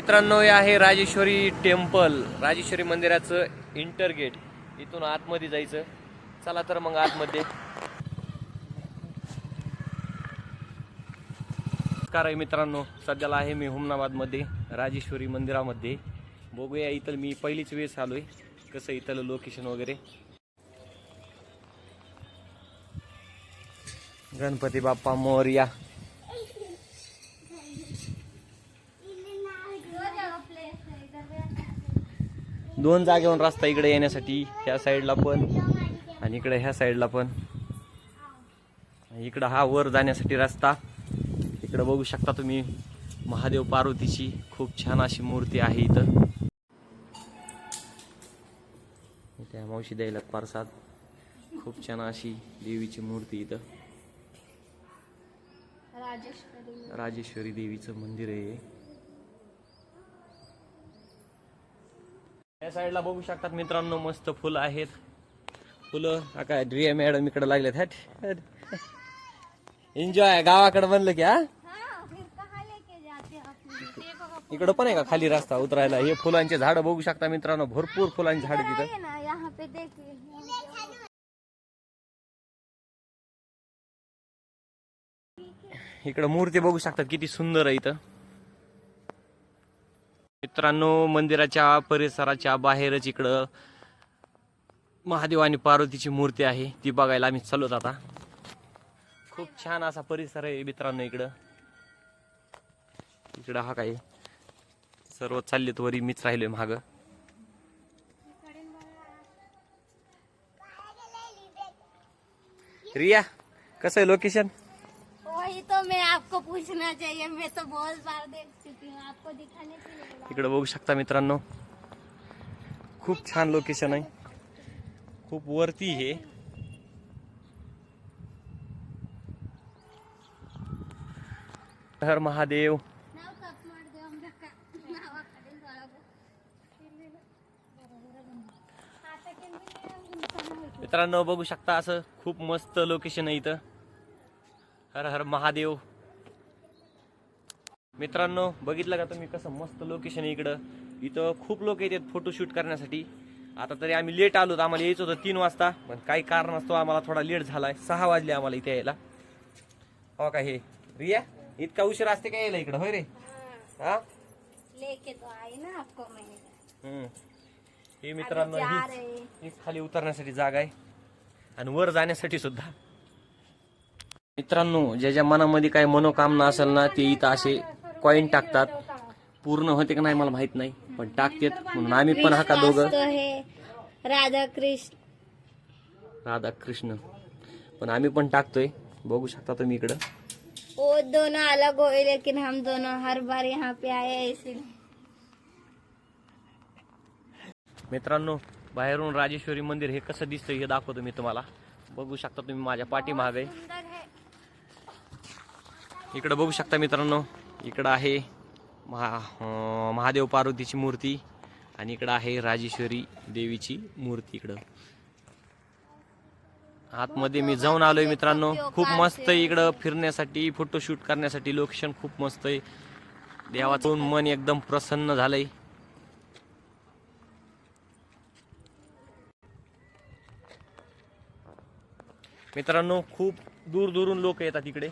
मित्रांनो हे आहे राजेश्वरी टेम्पल. राजेश्वरी मंदिराचं इंटर गेट इथून आतमध्ये जायचं. चला तर मग आतमध्ये. नमस्कार आहे मित्रांनो. सध्याला आहे मी हुमनाबादमध्ये राजेश्वरी मंदिरामध्ये. बघूया इथं मी पहिलीच वेळेस आलो आहे. कसं इथलं लोकेशन वगैरे. गणपती बाप्पा मोर्या. दोन जागेवरून रस्ता इकडे येण्यासाठी ह्या साईडला पण आणि इकडे ह्या साईडला पण. इकडं हा वर जाण्यासाठी रस्ता. इकडं बघू शकता तुम्ही महादेव पार्वतीची खूप छान अशी मूर्ती आहे इथं. त्या मावशी द्यायला प्रसाद खूप छान अशी देवीची मूर्ती इथं. राजेश्वरी. राजेश्वरी देवीचं मंदिर आहे या साईडला बघू शकतात मित्रांनो मस्त फुलं आहेत. फुलं काय ड्रिया मॅडम इकडे लागलेत हॅट एन्जॉय गावाकडे बनलं की हा? इकडं पण आहे का खाली रस्ता उतरायला? हे फुलांचे झाड बघू शकता मित्रांनो भरपूर फुलांची झाड तिथं. इकडं मूर्ती बघू शकतात किती सुंदर आहे इथं. मित्रांनो मंदिराच्या परिसराच्या बाहेरच इकडं महादेव आणि पार्वतीची मूर्ती आहे. ती बघायला आम्ही चालवत आता. खूप छान असा परिसर आहे मित्रांनो इकडं. इकडं हा काय सर्व चाललेत वरी मीच राहिलोय माग. रिया कसं आहे लोकेशन तो मैं आपको पूछना चाहिए मैं तो बहुत बार देख चुकी हूँ आपको दिखाने के लिए। इकडे बघू शकता मित्रांनो. खूप छान लोकेशन आहे. खूप वरती हे. हर महादेव. मित्रांनो बघू शकता असं खूप मस्त लोकेशन आहे इथं. हर हर महादेव. मित्रांनो बघितलं का तुम्ही कसं मस्त लोकेशन आहे इकडं? इथं खूप लोक येतात फोटोशूट करण्यासाठी. आता तरी आम्ही लेट आलो आम्हाला यायचं होतं तीन वाजता. पण काही कारण असतो आम्हाला थोडा लेट झालाय. सहा वाजले आम्हाला इथे यायला. हो का हे? रिया इतका उशीर असते काय यायला इकडं? होय रे. हाँ, हा. हे मित्रांनो खाली उतरण्यासाठी जागा आहे. आणि वर जाण्यासाठी सुद्धा. मित्रांनो ज्याच्या मनामध्ये काय मनोकामना असेल ना ते इथं असे कॉईन टाकतात. पूर्ण होते का नाही मला माहीत नाही पण टाकतात. म्हणून आम्ही पण हा का दोघं? राधा कृष्ण. राधा कृष्ण. पण आम्ही पण टाकतोय. बघू शकता तुम्ही इकडं. वो दोनों अलग हुए लेकिन हम दोनों हर बार यहाँ पे आए इसीलिए. मित्रांनो बाहेरून राजेश्वरी मंदिर हे कसं दिसतंय हे दाखवतो मी तुम्हाला. बघू शकता तुम्ही माझ्या पाठीमागे. इकडं बघू शकता मित्रांनो इकडं आहे महा महादेव पार्वतीची मूर्ती आणि इकडं आहे राजेश्वरी देवीची मूर्ती इकडं. आतमध्ये मी जाऊन आलोय मित्रांनो खूप मस्त आहे इकडं फिरण्यासाठी फोटोशूट करण्यासाठी लोकेशन खूप मस्त आहे. देवाचं मन एकदम प्रसन्न झालंय. मित्रांनो खूप दूर दूरून लोक येतात इकडे.